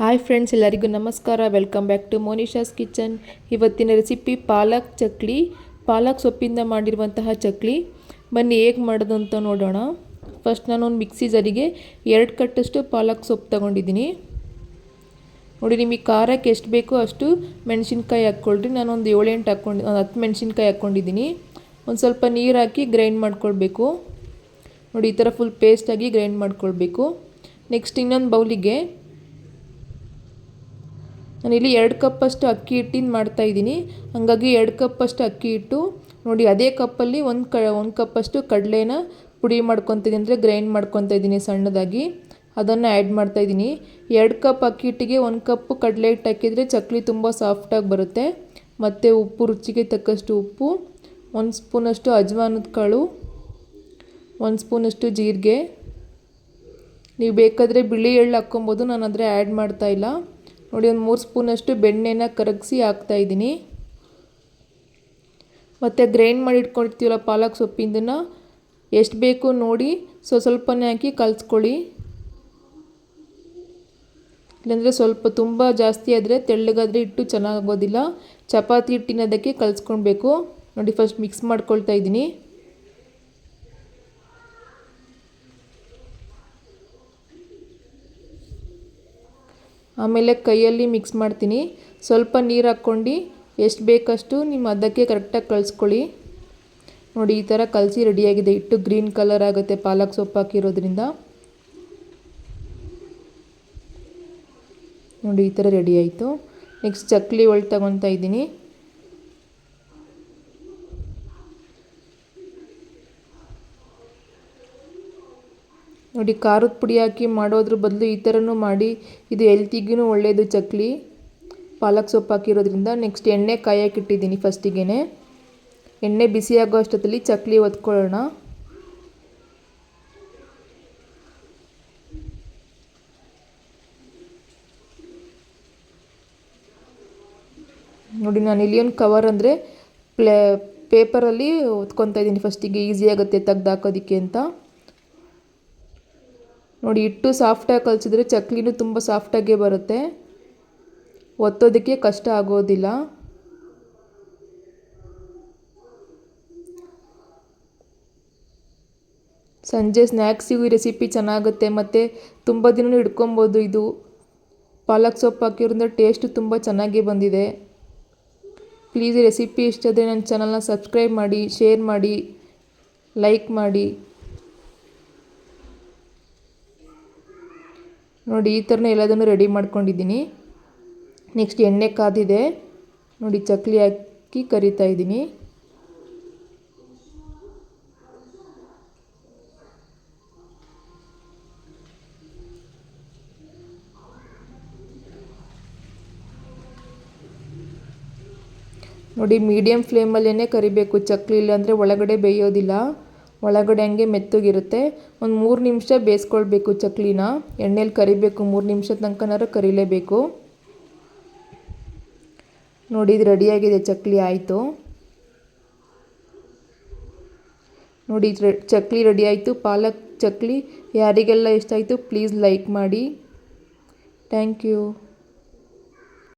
Hi friends ಎಲ್ಲರಿಗೂ ನಮಸ್ಕಾರ. Welcome back to Monisha's kitchen ಇವತ್ತಿನ ರೆಸಿಪಿ ಪಾಲಕ್ ಚಕ್ಲಿ. ಪಾಲಕ್ ಸೊಪ್ಪಿಂದ ಮಾಡಿರುವಂತಹ ಚಕ್ಲಿ. ಬನ್ನಿ ಹೇಗೆ ಮಾಡೋದು ಅಂತ ನೋಡೋಣ. ಫಸ್ಟ್ ನಾನು ಒಂದು ಮಿಕ್ಸಿ ಜರಿಗೆ ಎರಡು ಕಟ್ಟಷ್ಟು ಪಾಲಕ್ ಸೊಪ್ಪು ತಗೊಂಡಿದ್ದೀನಿ. ನೋಡಿ ನಿಮಗೆ ಖಾರಕ್ಕೆ ಎಷ್ಟು ಬೇಕೋ ಅಷ್ಟು ಮೆಣಸಿನ್ಕಾಯಿ ಹಾಕ್ಕೊಳ್ರಿ. ನಾನು ಒಂದು ಏಳೆಂಟು ಹಾಕ್ಕೊಂಡು, ಒಂದು ಹತ್ತು ಮೆಣಸಿನ್ಕಾಯಿ ಹಾಕ್ಕೊಂಡಿದ್ದೀನಿ. ಒಂದು ಸ್ವಲ್ಪ ನೀರು ಹಾಕಿ ಗ್ರೈಂಡ್ ಮಾಡ್ಕೊಳ್ಬೇಕು. ನೋಡಿ ಈ ಥರ ಫುಲ್ ಪೇಸ್ಟಾಗಿ ಗ್ರೈಂಡ್ ಮಾಡ್ಕೊಳ್ಬೇಕು. ನೆಕ್ಸ್ಟ್ ಇನ್ನೊಂದು ಬೌಲಿಗೆ ನಾನಿಲ್ಲಿ ಎರಡು ಕಪ್ಪಷ್ಟು ಅಕ್ಕಿ ಹಿಟ್ಟಿನ ಮಾಡ್ತಾಯಿದ್ದೀನಿ ಹಾಗಾಗಿ ಎರಡು ಕಪ್ಪಷ್ಟು ಅಕ್ಕಿ ಹಿಟ್ಟು. ನೋಡಿ, ಅದೇ ಕಪ್ಪಲ್ಲಿ ಒಂದು ಕ, ಒಂದು ಕಪ್ಪಷ್ಟು ಕಡಲೆನ ಪುಡಿ ಮಾಡ್ಕೊತಿದ್ದೀನಿ ಅಂದರೆ ಗ್ರೈಂಡ್ ಮಾಡ್ಕೊತಾ ಇದ್ದೀನಿ ಸಣ್ಣದಾಗಿ. ಅದನ್ನು ಆ್ಯಡ್ ಮಾಡ್ತಾಯಿದ್ದೀನಿ ಎರಡು ಕಪ್ ಅಕ್ಕಿ ಹಿಟ್ಟಿಗೆ ಒಂದು ಕಪ್ಪು ಕಡಲೆ ಹಿಟ್ಟು ಹಾಕಿದರೆ ಚಕ್ಲಿ ತುಂಬ ಸಾಫ್ಟಾಗಿ ಬರುತ್ತೆ. ಮತ್ತು ಉಪ್ಪು, ರುಚಿಗೆ ತಕ್ಕಷ್ಟು ಉಪ್ಪು. ಒಂದು ಸ್ಪೂನಷ್ಟು ಅಜ್ವಾನದ ಕಾಳು. ಒಂದು ಸ್ಪೂನಷ್ಟು ಜೀರಿಗೆ. ನೀವು ಬೇಕಾದರೆ ಬಿಳಿ ಎಳ್ಳು ಹಾಕ್ಕೊಬೋದು, ನಾನು ಆದರೆ ಆ್ಯಡ್ ಮಾಡ್ತಾಯಿಲ್ಲ ನೋಡಿ, ಒಂದು ಮೂರು ಸ್ಪೂನಷ್ಟು ಬೆಣ್ಣೆನ ಕರಗಿಸಿ ಹಾಕ್ತಾಯಿದ್ದೀನಿ ಮತ್ತು ಗ್ರೈಂಡ್ ಮಾಡಿ ಇಟ್ಕೊಂಡಿರ್ತೀವಲ್ಲ ಪಾಲಕ್ ಸೊಪ್ಪಿಂದನ್ನು ಎಷ್ಟು ಬೇಕು ನೋಡಿ ಸೊ ಸ್ವಲ್ಪನೇ ಹಾಕಿ ಕಲಿಸ್ಕೊಳ್ಳಿ. ಇಲ್ಲಾಂದರೆ ಸ್ವಲ್ಪ ತುಂಬ ಜಾಸ್ತಿ ಆದರೆ ತೆಳ್ಳಗಾದರೆ ಹಿಟ್ಟು ಚೆನ್ನಾಗೋದಿಲ್ಲ ಚಪಾತಿ ಹಿಟ್ಟಿನದಕ್ಕೆ ಕಲಿಸ್ಕೊಳ್ಬೇಕು. ನೋಡಿ ಫಸ್ಟ್ ಮಿಕ್ಸ್ ಮಾಡ್ಕೊಳ್ತಾ ಇದ್ದೀನಿ. ಆಮೇಲೆ ಕೈಯಲ್ಲಿ ಮಿಕ್ಸ್ ಮಾಡ್ತೀನಿ. ಸ್ವಲ್ಪ ನೀರು ಹಾಕ್ಕೊಂಡು ಎಷ್ಟು ಬೇಕಷ್ಟು ನಿಮ್ಮ ಅದಕ್ಕೆ ಕರೆಕ್ಟಾಗಿ ಕಳಿಸ್ಕೊಳ್ಳಿ. ನೋಡಿ, ಈ ಥರ ಕಲಸಿ ರೆಡಿಯಾಗಿದೆ ಇಟ್ಟು ಗ್ರೀನ್ ಕಲರ್ ಆಗುತ್ತೆ ಪಾಲಕ್ ಸೊಪ್ಪು ಹಾಕಿರೋದ್ರಿಂದ. ನೋಡಿ, ಈ ಥರ ರೆಡಿ ಆಯಿತು. ನೆಕ್ಸ್ಟ್ ಚಕ್ಲಿ ಒಳ್ಳೆ ತಗೊತಾ ಇದ್ದೀನಿ. ನೋಡಿ, ಖಾರದ ಪುಡಿ ಹಾಕಿ ಮಾಡೋದ್ರ ಬದಲು ಈ ಥರನೂ ಮಾಡಿ. ಇದು ಹೆಲ್ತಿಗೂ ಒಳ್ಳೆಯದು ಚಕ್ಲಿ. ಪಾಲಕ್ ಸೊಪ್ಪು ಹಾಕಿರೋದ್ರಿಂದ ನೆಕ್ಸ್ಟ್ ಎಣ್ಣೆ ಕಾಯಕ್ಕಿಟ್ಟಿದ್ದೀನಿ ಫಸ್ಟಿಗೆ ಎಣ್ಣೆ ಬಿಸಿ ಆಗೋ ಅಷ್ಟೊತ್ತಲ್ಲಿ ಚಕ್ಲಿ ಒತ್ಕೊಳ್ಳೋಣ. ನೋಡಿ, ನಾನು ಇಲ್ಲಿ ಒಂದು ಕವರ್ ಅಂದರೆ ಪ್ಲೇ ಪೇಪರಲ್ಲಿ ಒತ್ಕೊತಾ ಇದ್ದೀನಿ ಫಸ್ಟಿಗೆ. ಈಸಿ ಆಗುತ್ತೆ ತೆಗ್ದು ಹಾಕೋದಕ್ಕೆ ಅಂತ. ನೋಡಿ, ಇಟ್ಟು ಸಾಫ್ಟಾಗಿ ಕಲಸಿದ್ರೆ ಚಕ್ಲಿನೂ ತುಂಬ ಸಾಫ್ಟಾಗೇ ಬರುತ್ತೆ. ಒತ್ತೋದಕ್ಕೆ ಕಷ್ಟ ಆಗೋದಿಲ್ಲ. ಸಂಜೆ ಸ್ನ್ಯಾಕ್ಸಿಗೂ ಈ ರೆಸಿಪಿ ಚೆನ್ನಾಗುತ್ತೆ. ಮತ್ತು ತುಂಬ ದಿನ ಇಟ್ಕೊಬೋದು ಇದು. ಪಾಲಕ್ ಸೊಪ್ಪು ಹಾಕಿರೋದ್ರಿಂದ ಟೇಸ್ಟು ತುಂಬ ಚೆನ್ನಾಗೇ ಬಂದಿದೆ. ಪ್ಲೀಸ್ ರೆಸಿಪಿ ಇಷ್ಟ ಆದರೆ ನನ್ನ ಚಾನಲ್ನ ಸಬ್ಸ್ಕ್ರೈಬ್ ಮಾಡಿ ಶೇರ್ ಮಾಡಿ ಲೈಕ್ ಮಾಡಿ. ನೋಡಿ, ಈ ಥರನೇ ಎಲ್ಲದನ್ನು ರೆಡಿ ಮಾಡ್ಕೊಂಡಿದ್ದೀನಿ. ನೆಕ್ಸ್ಟ್ ಎಣ್ಣೆ ಕಾದಿದೆ. ನೋಡಿ, ಚಕ್ಲಿ ಹಾಕಿ ಕರಿತಾ ಇದ್ದೀನಿ. ನೋಡಿ ಮೀಡಿಯಮ್ ಫ್ಲೇಮಲ್ಲೇ ಕರಿಬೇಕು. ಚಕ್ಲಿ ಇಲ್ಲಾಂದರೆ ಒಳಗಡೆ ಬೇಯೋದಿಲ್ಲ. ಒಳಗಡೆ ಹಂಗೆ ಮೆತ್ತಗಿರುತ್ತೆ. ಒಂದು ಮೂರು ನಿಮಿಷ ಬೇಯಿಸ್ಕೊಳ್ಬೇಕು ಚಕ್ಲಿನ. ಎಣ್ಣೆಲಿ ಕರಿಬೇಕು, ಮೂರು ನಿಮಿಷ ತನಕನಾರು ಕರಿಲೇಬೇಕು. ನೋಡಿ, ಇದು ರೆಡಿಯಾಗಿದೆ ಚಕ್ಲಿ, ಆಯಿತು. ನೋಡಿ ಚಕ್ಲಿ ರೆಡಿ ಆಯಿತು. ಪಾಲಕ್ ಚಕ್ಲಿ, ಯಾರಿಗೆಲ್ಲ ಇಷ್ಟ ಆಯಿತು, ಪ್ಲೀಸ್ ಲೈಕ್ ಮಾಡಿ. Thank you.